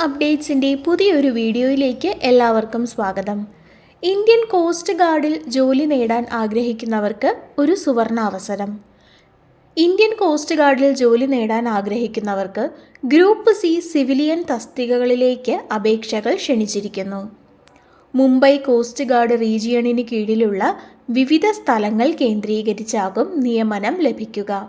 അപ്ഡേറ്റ്സിന്റെ പുതിയൊരു വീഡിയോയിലേക്ക് എല്ലാവർക്കും സ്വാഗതം. ഇന്ത്യൻ കോസ്റ്റ് ഗാർഡിൽ ജോലി നേടാൻ ആഗ്രഹിക്കുന്നവർക്ക് ഒരു സുവർണ അവസരം. ഇന്ത്യൻ കോസ്റ്റ് ഗാർഡിൽ ജോലി നേടാൻ ആഗ്രഹിക്കുന്നവർക്ക് ഗ്രൂപ്പ് സി സിവിലിയൻ തസ്തികകളിലേക്ക് അപേക്ഷകൾ ക്ഷണിച്ചിരിക്കുന്നു. മുംബൈ കോസ്റ്റ് ഗാർഡ് റീജിയണിന് കീഴിലുള്ള വിവിധ സ്ഥലങ്ങൾ കേന്ദ്രീകരിച്ചാകും നിയമനം ലഭിക്കുക.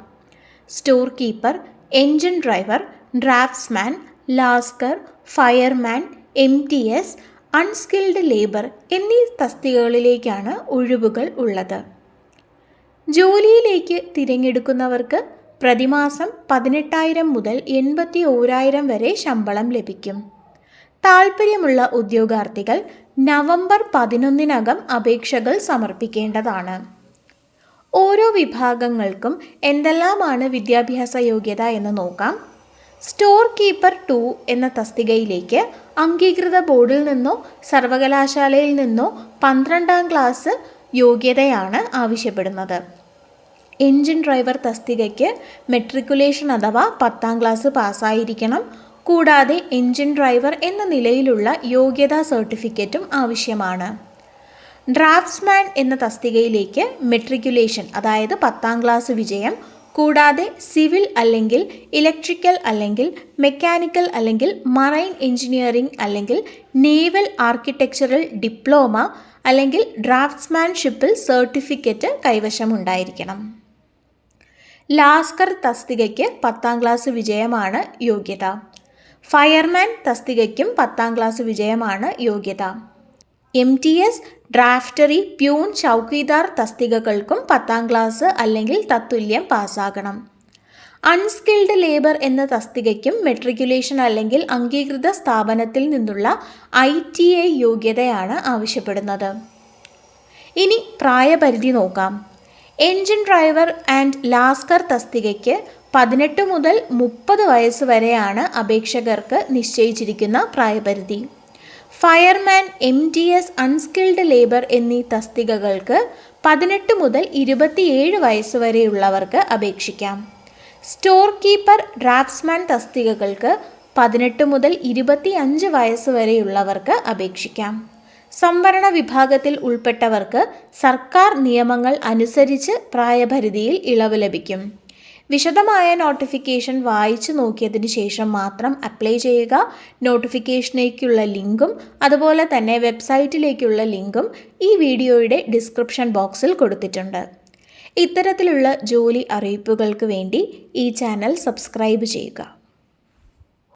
Store keeper engine driver draughtsman lascar fireman M T S unskilled labour എന്നീ തസ്തികകളിലേക്കാണ് ഒഴിവുകൾ ഉള്ളത്. ജോലിയിലേക്ക് തിരഞ്ഞെടുക്കുന്നവർക്ക് പ്രതിമാസം പതിനെട്ടായിരം മുതൽ എൺപത്തി ഓരായിരം വരെ ശമ്പളം ലഭിക്കും. താൽപ്പര്യമുള്ള ഉദ്യോഗാർത്ഥികൾ നവംബർ പതിനൊന്നിനകം അപേക്ഷകൾ സമർപ്പിക്കേണ്ടതാണ്. ഓരോ വിഭാഗങ്ങൾക്കും എന്തെല്ലാമാണ് വിദ്യാഭ്യാസ യോഗ്യത എന്ന് നോക്കാം. സ്റ്റോർ കീപ്പർ ടു എന്ന തസ്തികയിലേക്ക് അംഗീകൃത ബോർഡിൽ നിന്നോ സർവകലാശാലയിൽ നിന്നോ പന്ത്രണ്ടാം ക്ലാസ് യോഗ്യതയാണ് ആവശ്യപ്പെടുന്നത്. എൻജിൻ ഡ്രൈവർ തസ്തികയ്ക്ക് മെട്രിക്കുലേഷൻ അഥവാ പത്താം ക്ലാസ് പാസ്സായിരിക്കണം. കൂടാതെ എൻജിൻ ഡ്രൈവർ എന്ന നിലയിലുള്ള യോഗ്യതാ സർട്ടിഫിക്കറ്റും ആവശ്യമാണ്. ഡ്രാഫ്റ്റ്സ്മാൻ എന്ന തസ്തികയിലേക്ക് മെട്രിക്കുലേഷൻ അതായത് പത്താം ക്ലാസ് വിജയം കൂടാതെ സിവിൽ അല്ലെങ്കിൽ ഇലക്ട്രിക്കൽ അല്ലെങ്കിൽ മെക്കാനിക്കൽ അല്ലെങ്കിൽ മറൈൻ എഞ്ചിനീയറിംഗ് അല്ലെങ്കിൽ നേവൽ ആർക്കിടെക്ചറൽ ഡിപ്ലോമ അല്ലെങ്കിൽ ഡ്രാഫ്റ്റ്സ്മാൻഷിപ്പിൽ സർട്ടിഫിക്കറ്റ് കൈവശമുണ്ടായിരിക്കണം. ലാസ്കർ തസ്തികയ്ക്ക് പത്താം ക്ലാസ് വിജയമാണ് യോഗ്യത. ഫയർമാൻ തസ്തികയ്ക്കും പത്താം ക്ലാസ് വിജയമാണ് യോഗ്യത. എം ടി എസ് ഡ്രാഫ്റ്ററി പ്യൂൺ ചൗക്കീദാർ തസ്തികകൾക്കും പത്താം ക്ലാസ് അല്ലെങ്കിൽ തത്തുല്യം പാസ്സാകണം. അൺസ്കിൽഡ് ലേബർ എന്ന തസ്തികയ്ക്കും മെട്രിക്കുലേഷൻ അല്ലെങ്കിൽ അംഗീകൃത സ്ഥാപനത്തിൽ നിന്നുള്ള ഐ ടി ഐ യോഗ്യതയാണ് ആവശ്യപ്പെടുന്നത്. ഇനി പ്രായപരിധി നോക്കാം. എൻജിൻ ഡ്രൈവർ ആൻഡ് ലാസ്കർ തസ്തികയ്ക്ക് പതിനെട്ട് മുതൽ മുപ്പത് വയസ്സ് വരെയാണ് അപേക്ഷകർക്ക് നിശ്ചയിച്ചിരിക്കുന്ന പ്രായപരിധി. Fireman M T S unskilled labour എന്നീ തസ്തികകൾക്ക് പതിനെട്ട് മുതൽ ഇരുപത്തിയേഴ് വയസ്സ് വരെയുള്ളവർക്ക് അപേക്ഷിക്കാം. സ്റ്റോർ കീപ്പർ ഡ്രാഫ്റ്റ്സ്മാൻ തസ്തികകൾക്ക് പതിനെട്ട് മുതൽ ഇരുപത്തി അഞ്ച് വയസ്സ് വരെയുള്ളവർക്ക് അപേക്ഷിക്കാം. സംവരണ വിഭാഗത്തിൽ ഉൾപ്പെട്ടവർക്ക് സർക്കാർ നിയമങ്ങൾ അനുസരിച്ച് പ്രായപരിധിയിൽ ഇളവ് ലഭിക്കും. വിശദമായ നോട്ടിഫിക്കേഷൻ വായിച്ചു നോക്കിയതിന് ശേഷം മാത്രം അപ്ലൈ ചെയ്യുക. നോട്ടിഫിക്കേഷനിലേക്കുള്ള ലിങ്കും അതുപോലെ തന്നെ വെബ്സൈറ്റിലേക്കുള്ള ലിങ്കും ഈ വീഡിയോയുടെ ഡിസ്ക്രിപ്ഷൻ ബോക്സിൽ കൊടുത്തിട്ടുണ്ട്. ഇത്തരത്തിലുള്ള ജോലി അറിയിപ്പുകൾക്ക് വേണ്ടി ഈ ചാനൽ സബ്സ്ക്രൈബ് ചെയ്യുക.